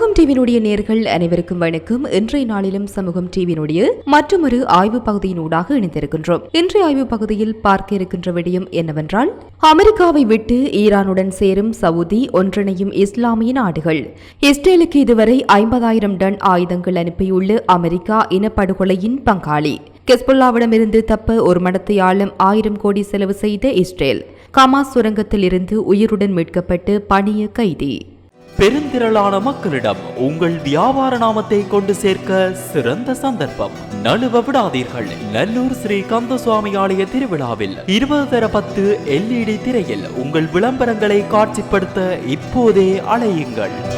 சமூகம் டிவியினுடைய நேர்கள் அனைவருக்கும் வணக்கம். இன்றைய நாளிலும் சமூகம் டிவியினுடைய மற்றொரு ஆய்வு பகுதியினூடாக இணைந்திருக்கின்றோம். இன்றைய ஆய்வு பகுதியில் பார்க்க இருக்கின்ற விடயம் என்னவென்றால் அமெரிக்காவை விட்டு ஈரானுடன் சேரும் சவுதி ஒன்றிணையும் இஸ்லாமிய நாடுகள். இஸ்ரேலுக்கு இதுவரை ஐம்பதாயிரம் டன் ஆயுதங்கள் அனுப்பியுள்ள அமெரிக்கா இனப்படுகொலையின் பங்காளி. கெஸ்புல்லாவிடமிருந்து தப்ப ஒரு மடத்தை ஆளும் ஆயிரம் கோடி செலவு செய்த இஸ்ரேல். கமாஸ் சுரங்கத்தில் இருந்து உயிருடன் மீட்கப்பட்டு பணிய கைதி. பெருந்திரளான மக்களிடம் உங்கள் வியாபார நாமத்தை கொண்டு சேர்க்க சிறந்த சந்தர்ப்பம். நழுவ விடாதீர்கள். நல்லூர் ஸ்ரீ கந்தசுவாமி ஆலய திருவிழாவில் இருபது தர பத்து எல்இடி திரையில் உங்கள் விளம்பரங்களை காட்சிப்படுத்த இப்போதே அலையுங்கள்.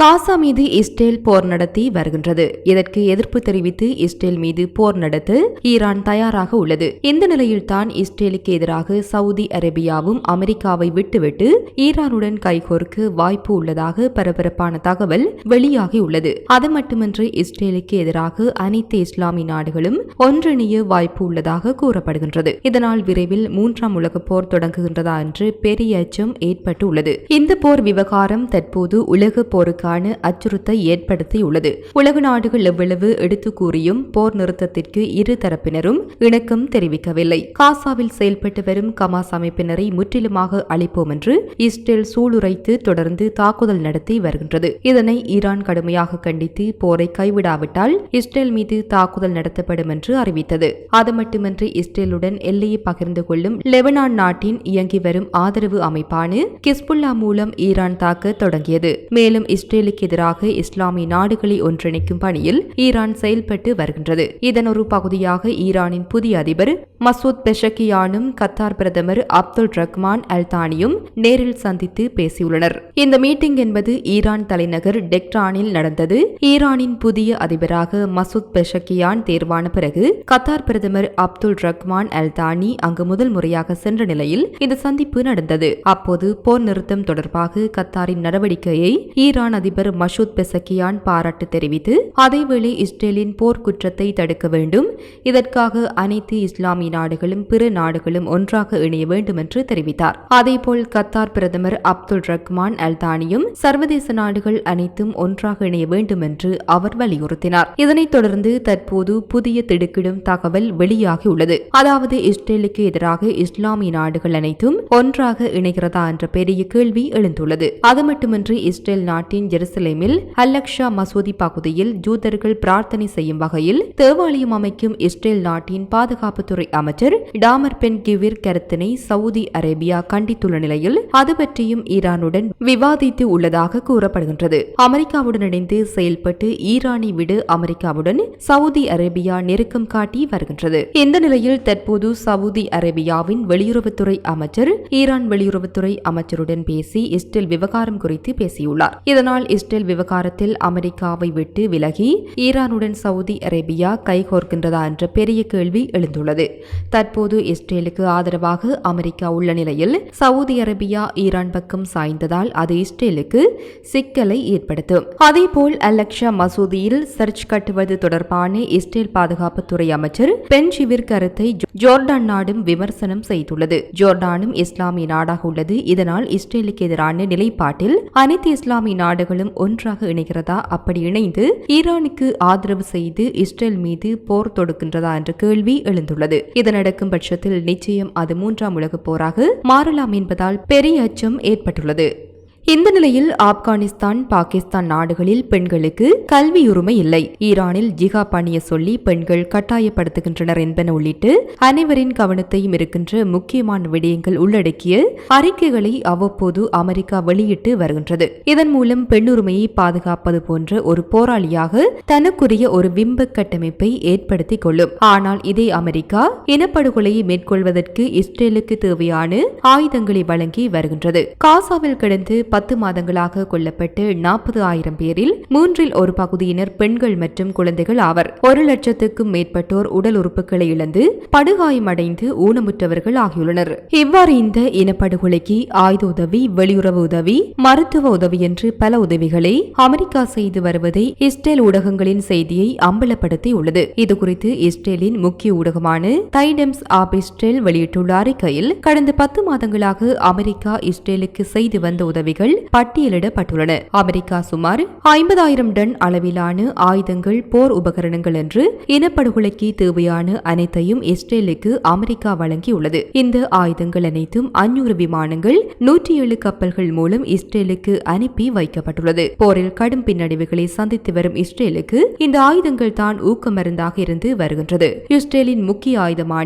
காசா மீது இஸ்ரேல் போர் நடத்தி வருகின்றது. இதற்கு எதிர்ப்பு தெரிவித்து இஸ்ரேல் மீது போர் நடத்த ஈரான் தயாராக உள்ளது. இந்த நிலையில்தான் இஸ்ரேலுக்கு எதிராக சவுதி அரேபியாவும் அமெரிக்காவை விட்டுவிட்டு ஈரானுடன் கைகோர்க்க வாய்ப்பு உள்ளதாக பரபரப்பான தகவல் வெளியாகியுள்ளது அது மட்டுமின்றி இஸ்ரேலுக்கு எதிராக அனைத்து இஸ்லாமிய நாடுகளும் ஒன்றிணைய வாய்ப்பு உள்ளதாக கூறப்படுகின்றது. இதனால் விரைவில் மூன்றாம் உலக போர் தொடங்குகின்றதா என்று பெரிய அச்சம் ஏற்பட்டுள்ளது. இந்த போர் விவகாரம் தற்போது உலக போருக்கான அச்சுறுத்தை ஏற்படுத்தியுள்ளது. உலக நாடுகள் எவ்வளவு எடுத்து கூறியும் போர் நிறுத்தத்திற்கு இரு தரப்பினரும் இணக்கம் தெரிவிக்கவில்லை. காசாவில் செயல்பட்டு வரும் கமாஸ் அமைப்பினரை முற்றிலுமாக அளிப்போம் என்று இஸ்ரேல் சூளுரைத்து தொடர்ந்து தாக்குதல் நடத்தி வருகின்றது. இதனை ஈரான் கடுமையாக கண்டித்து போரை கைவிடாவிட்டால் இஸ்ரேல் மீது தாக்குதல் நடத்தப்படும் என்று அறிவித்தது. அது மட்டுமின்றி இஸ்ரேலுடன் எல்லையை பகிர்ந்து கொள்ளும் லெபனான் நாட்டின் இயங்கி வரும் ஆதரவு அமைப்பான கிஸ்புல்லா மூலம் ஈரான் தாக்க தொடங்கியது. மேலும் இஸ்ரேலுக்கு எதிராக இஸ்லாமிய நாடுகளை ஒன்றிணைக்கும் பணியில் ஈரான் செயல்பட்டு வருகின்றது. இதன் ஒரு பகுதியாக ஈரானின் புதிய அதிபர் மசூத் பெஷக்கியானும் கத்தார் பிரதமர் அப்துல் ரஹ்மான் அல்தானியும் நேரில் சந்தித்து பேசியுள்ளனர். இந்த மீட்டிங் என்பது ஈரான் தலைநகர் டெக்ரானில் நடந்தது. ஈரானின் புதிய அதிபராக மசூத் பெஷக்கியான் தேர்வான பிறகு கத்தார் பிரதமர் அப்துல் ரஹ்மான் அல்தானி அங்கு முதல் முறையாக சென்ற நிலையில் இந்த சந்திப்பு நடந்தது. அப்போது போர் நிறுத்தம் தொடர்பாக கத்தாரின் நடவடிக்கையை ஈரான் அதிபர் மசூத் பெசக்கியான் பாராட்டு தெரிவித்து அதேவேளை இஸ்ரேலின் போர் குற்றத்தை தடுக்க வேண்டும். இதற்காக அனைத்து இஸ்லாமிய நாடுகளும் பிற நாடுகளும் ஒன்றாக இணைய வேண்டும் என்று தெரிவித்தார். அதேபோல் கத்தார் பிரதமர் அப்துல் ரஹ்மான் அல்தானியும் சர்வதேச நாடுகள் அனைத்தும் ஒன்றாக இணைய வேண்டும் என்று அவர் வலியுறுத்தினார். இதனைத் தொடர்ந்து தற்போது புதிய திடுக்கிடும் தகவல் வெளியாகியுள்ளது. அதாவது இஸ்ரேலுக்கு எதிராக இஸ்லாமிய நாடுகள் அனைத்தும் ஒன்றாக இணைகிறதா என்ற பெரிய கேள்வி எழுந்துள்ளது. அது மட்டுமின்றி இஸ்ரேல் நாட்டின் ஜெருசலேமில் அல்லக்ஷா மசூதி பகுதியில் ஜூதர்கள் பிரார்த்தனை செய்யும் வகையில் தேவாலயம் அமைக்கும் இஸ்ரேல் நாட்டின் பாதுகாப்புத்துறை அமைச்சர் டாமர் பென் கிவிர் கருத்தினை சவுதி அரேபியா கண்டித்துள்ள நிலையில் அது பற்றியும் ஈரானுடன் விவாதித்து உள்ளதாக கூறப்படுகின்றது. அமெரிக்காவுடன் இணைந்து செயல்பட்டு ஈரானை விட அமெரிக்காவுடன் சவுதி அரேபியா நெருக்கம் காட்டி வருகின்றது. இந்த நிலையில் தற்போது சவுதி அரேபியாவின் வெளியுறவுத்துறை அமைச்சர் ஈரான் வெளியுறவுத்துறை அமைச்சருடன் பேசி இஸ்ரேல் விவகாரம் குறித்து பேசியுள்ளார். இதனால் இஸ்ரேல் விவகாரத்தில் அமெரிக்காவை விட்டு விலகி ஈரானுடன் சவுதி அரேபியா கைகோர்க்கின்றதா என்ற பெரிய கேள்வி எழுந்துள்ளது. தற்போது இஸ்ரேலுக்கு ஆதரவாக அமெரிக்கா உள்ள நிலையில் சவுதி அரேபியா ஈரான் பக்கம் சாய்ந்ததால் அது இஸ்ரேலுக்கு சிக்கலை ஏற்படுத்தும் அதேபோல் அலக்ஷா மசூதியில் சர்ச் கட்டுவது தொடர்பான இஸ்ரேல் பாதுகாப்புத்துறை அமைச்சர் பென் ஷிவிர் கருத்தை ஜோர்டான் நாடும் விமர்சனம் செய்துள்ளது. ஜோர்டானும் இஸ்லாமிய நாடாக உள்ளது. இதனால் இஸ்ரேலுக்கு எதிரான நிலைப்பாட்டில் அனைத்து இஸ்லாமிய நாடுகளும் ஒன்றாக இணைகிறதா? அப்படி இணைந்து ஈரானுக்கு ஆதரவு செய்து இஸ்ரேல் மீது போர் தொடுக்கின்றதா? என்ற கேள்வி எழுந்துள்ளது. இது நடக்கும் பட்சத்தில் நிச்சயம் அது மூன்றாம் உலகப் போராக மாறலாம் என்பதால் பெரிய அச்சம் ஏற்பட்டுள்ளது. இந்த நிலையில் ஆப்கானிஸ்தான் பாகிஸ்தான் நாடுகளில் பெண்களுக்கு கல்வி உரிமை இல்லை. ஈரானில் ஜிகா பணிய சொல்லி பெண்கள் கட்டாயப்படுத்துகின்றனர் என்பன உள்ளிட்டு அனைவரின் கவனத்தையும் இருக்கின்ற முக்கியமான விடயங்கள் உள்ளடக்கிய அறிக்கைகளை அவ்வப்போது அமெரிக்கா வெளியிட்டு வருகின்றது. இதன் மூலம் பெண்ணுரிமையை பாதுகாப்பது போன்ற ஒரு போராளியாக தனக்குரிய ஒரு விம்ப கட்டமைப்பை ஏற்படுத்திக் கொள்ளும். ஆனால் இதே அமெரிக்கா இனப்படுகொலையை மேற்கொள்வதற்கு இஸ்ரேலுக்கு தேவையான ஆயுதங்களை வழங்கி வருகின்றது. காசாவில் கிடந்து பத்து மாதங்களாக கொல்லப்பட்டு நாற்பது ஆயிரம் பேரில் மூன்றில் ஒரு பகுதியினர் பெண்கள் மற்றும் குழந்தைகள் ஆவர். ஒரு லட்சத்துக்கும் மேற்பட்டோர் உடல் உறுப்புகளை இழந்து படுகாயமடைந்து ஊனமுற்றவர்கள் ஆகியுள்ளனர். இவ்வாறு இந்த இனப்படுகொலைக்கு ஆயுத உதவி வெளியுறவு உதவி மருத்துவ உதவி என்று பல உதவிகளை அமெரிக்கா செய்து வருவதை இஸ்ரேல் ஊடகங்களின் செய்தியை அம்பலப்படுத்தியுள்ளது. இதுகுறித்து இஸ்ரேலின் முக்கிய ஊடகமான டைடம்ஸ் ஆப் இஸ்ரேல் வெளியிட்டுள்ள அறிக்கையில் கடந்த பத்து மாதங்களாக அமெரிக்கா இஸ்ரேலுக்கு செய்து வந்த உதவிகள் வகைகள் பட்டியலிடப்பட்டுள்ளன. அமெரிக்கா சுமார் ஐம்பதாயிரம் டன் அளவிலான ஆயுதங்கள் போர் உபகரணங்கள் என்று இனப்படுகொலைக்கு தேவையான அனைத்தையும் இஸ்ரேலுக்கு அமெரிக்கா வழங்கியுள்ளது. இந்த ஆயுதங்கள் அனைத்தும் அஞ்சூறு விமானங்கள் நூற்றி ஏழு கப்பல்கள் மூலம் இஸ்ரேலுக்கு அனுப்பி வைக்கப்பட்டுள்ளது. போரில் கடும் பின்னடைவுகளை சந்தித்து வரும் இஸ்ரேலுக்கு இந்த ஆயுதங்கள் தான் ஊக்கமருந்தாக இருந்து வருகின்றது. இஸ்ரேலின் முக்கிய ஆயுதமான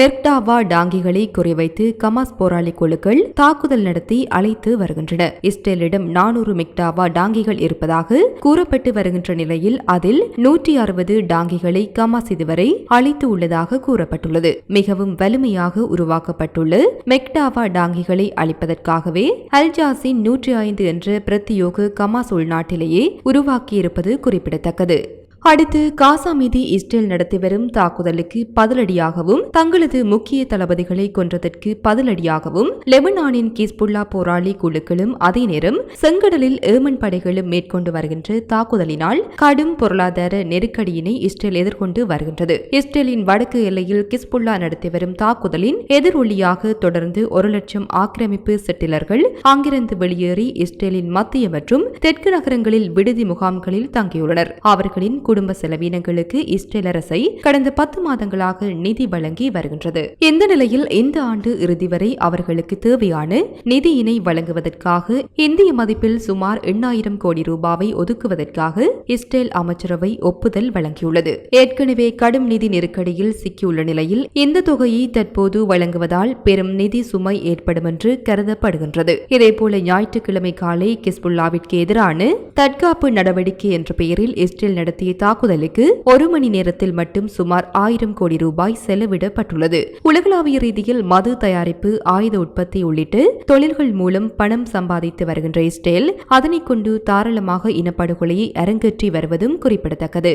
மெர்க்டாவா டாங்கிகளை குறிவைத்து கமாஸ் போராளி குழுக்கள் தாக்குதல் நடத்தி அழைத்து வருகின்றன. இஸ்ரேலிடம் நானூறு மெக்டாவா டாங்கிகள் இருப்பதாக கூறப்பட்டு வருகின்ற நிலையில் அதில் நூற்றி அறுபது டாங்கிகளை கமாஸ் இதுவரை அழைத்து உள்ளதாக கூறப்பட்டுள்ளது. மிகவும் வலிமையாக உருவாக்கப்பட்டுள்ள மெக்டாவா டாங்கிகளை அழிப்பதற்காகவே அல்ஜாசின் நூற்றி ஐந்து என்ற பிரத்தியோக கமாஸ் உள்நாட்டிலேயே உருவாக்கியிருப்பது குறிப்பிடத்தக்கது. அடுத்து காசா மீது இஸ்ரேல் நடத்தி வரும் தாக்குதலுக்கு பதிலடியாகவும் தங்களது முக்கிய தளபதிகளை கொன்றதற்கு பதிலடியாகவும் லெபனானின் கிஸ்புல்லா போராளி குழுக்களும் அதே நேரம் செங்கடலில் ஏமன் படைகளும் மேற்கொண்டு வருகின்ற தாக்குதலினால் கடும் பொருளாதார நெருக்கடியினை இஸ்ரேல் எதிர்கொண்டு வருகின்றது. இஸ்ரேலின் வடக்கு எல்லையில் கிஸ்புல்லா நடத்தி வரும் தாக்குதலின் எதிரொலியாக தொடர்ந்து ஒரு லட்சம் ஆக்கிரமிப்பு செட்டிலர்கள் அங்கிருந்து வெளியேறி இஸ்ரேலின் மத்திய மற்றும் தெற்கு நகரங்களில் விடுதி முகாம்களில் தங்கியுள்ளனர். அவர்களின் குடும்ப செலவினங்களுக்கு இஸ்ரேல் அரசை கடந்த பத்து மாதங்களாக நிதி வழங்கி வருகின்றது. இந்த நிலையில் இந்த ஆண்டு இறுதி வரை அவர்களுக்கு தேவையான நிதியினை வழங்குவதற்காக இந்திய மதிப்பில் சுமார் எண்ணாயிரம் கோடி ரூபாவை ஒதுக்குவதற்காக இஸ்ரேல் அமைச்சரவை ஒப்புதல் வழங்கியுள்ளது. ஏற்கனவே கடும் நிதி நெருக்கடியில் சிக்கியுள்ள நிலையில் இந்த தொகையை தற்போது வழங்குவதால் பெரும் நிதி சுமை ஏற்படும் என்று கருதப்படுகின்றது. இதேபோல ஞாயிற்றுக்கிழமை காலை கிஸ்புல்லாவிற்கு எதிரான தற்காப்பு நடவடிக்கை என்ற பெயரில் இஸ்ரேல் நடத்திய தாக்குதலுக்கு ஒரு மணி நேரத்தில் மட்டும் சுமார் ஆயிரம் கோடி ரூபாய் செலவிடப்பட்டுள்ளது. உலகளாவிய ரீதியில் மது தயாரிப்பு ஆயுத உற்பத்தி உள்ளிட்ட தொழில்கள் மூலம் பணம் சம்பாதித்து வருகின்ற இஸ்ரேல் அதனை கொண்டு தாராளமாக இனப்படுகொலையை அரங்கேற்றி வருவதும் குறிப்பிடத்தக்கது.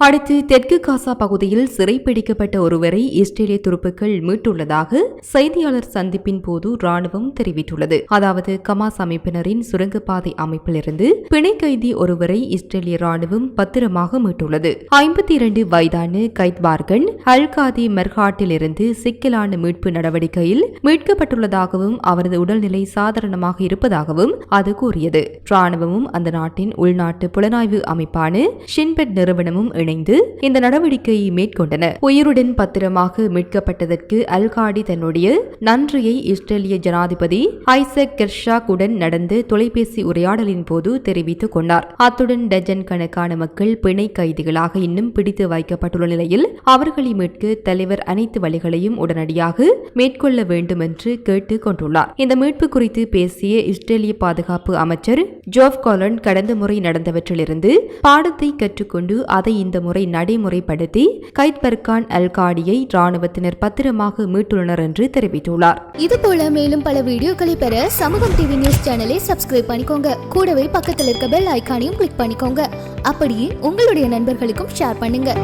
அடுத்து தெற்கு காசா பகுதியில் சிறைப்பிடிக்கப்பட்ட ஒருவரை இஸ்ரேலிய துருப்புக்கள் மீட்டுள்ளதாக செய்தியாளர் சந்திப்பின் போது ராணுவம் தெரிவித்துள்ளது. அதாவது கமாஸ் அமைப்பினரின் சுரங்கப்பாதை அமைப்பிலிருந்து பிணை கைதி ஒருவரை இஸ்ரேலிய ராணுவம் பத்திரமாக மீட்டுள்ளது. ஐம்பத்தி இரண்டு வயதான கைத்பார்கன் அல்காதி மெர்ஹாட்டிலிருந்து சிக்கலான மீட்பு நடவடிக்கையில் மீட்கப்பட்டுள்ளதாகவும் அவரது உடல்நிலை சாதாரணமாக இருப்பதாகவும் அது கூறியது. ராணுவமும் அந்த நாட்டின் உள்நாட்டு புலனாய்வு அமைப்பான ஷின்பெட் நிறுவனமும் இணைந்து இந்த நடவடிக்கையை மேற்கொண்டன உயிருடன் பத்திரமாக மீட்கப்பட்டதற்கு அல்காடி தன்னுடைய நன்றியை இஸ்ரேலிய ஜனாதிபதி ஐசக் கெர்ஷாக்குடன் நடந்த தொலைபேசி உரையாடலின் போது தெரிவித்துக் கொண்டார். அத்துடன் டஜன் கணக்கான மக்கள் பிணை கைதிகளாக இன்னும் பிடித்து வைக்கப்பட்டுள்ள நிலையில் அவர்களை மீட்க தலைவர் அனைத்து வழிகளையும் உடனடியாக மேற்கொள்ள வேண்டும் என்று கேட்டுக் கொண்டுள்ளார். இந்த மீட்பு குறித்து பேசிய இஸ்ரேலிய பாதுகாப்பு அமைச்சர் ஜோப் காலன் கடந்த முறை நடந்தவற்றிலிருந்து பாடத்தை கற்றுக்கொண்டு அதை இந்த முறை நடைமுறைப்படுத்தி கைத் பர்கான் அல்காடியை ராணுவத்தினர் பத்திரமாக மீட்டுள்ளனர் என்று தெரிவித்துள்ளார். இது போல மேலும் பல வீடியோக்களை பெற சமூகம் டிவி நியூஸ் சேனலை சப்ஸ்கிரைப் பண்ணிக்கோங்க. கூடவே பக்கத்தில் இருக்க பெல் ஐக்கானையும் கிளிக் பண்ணிக்கோங்க. அப்படியே உங்களுடைய நண்பர்களுக்கும் ஷேர் பண்ணுங்க.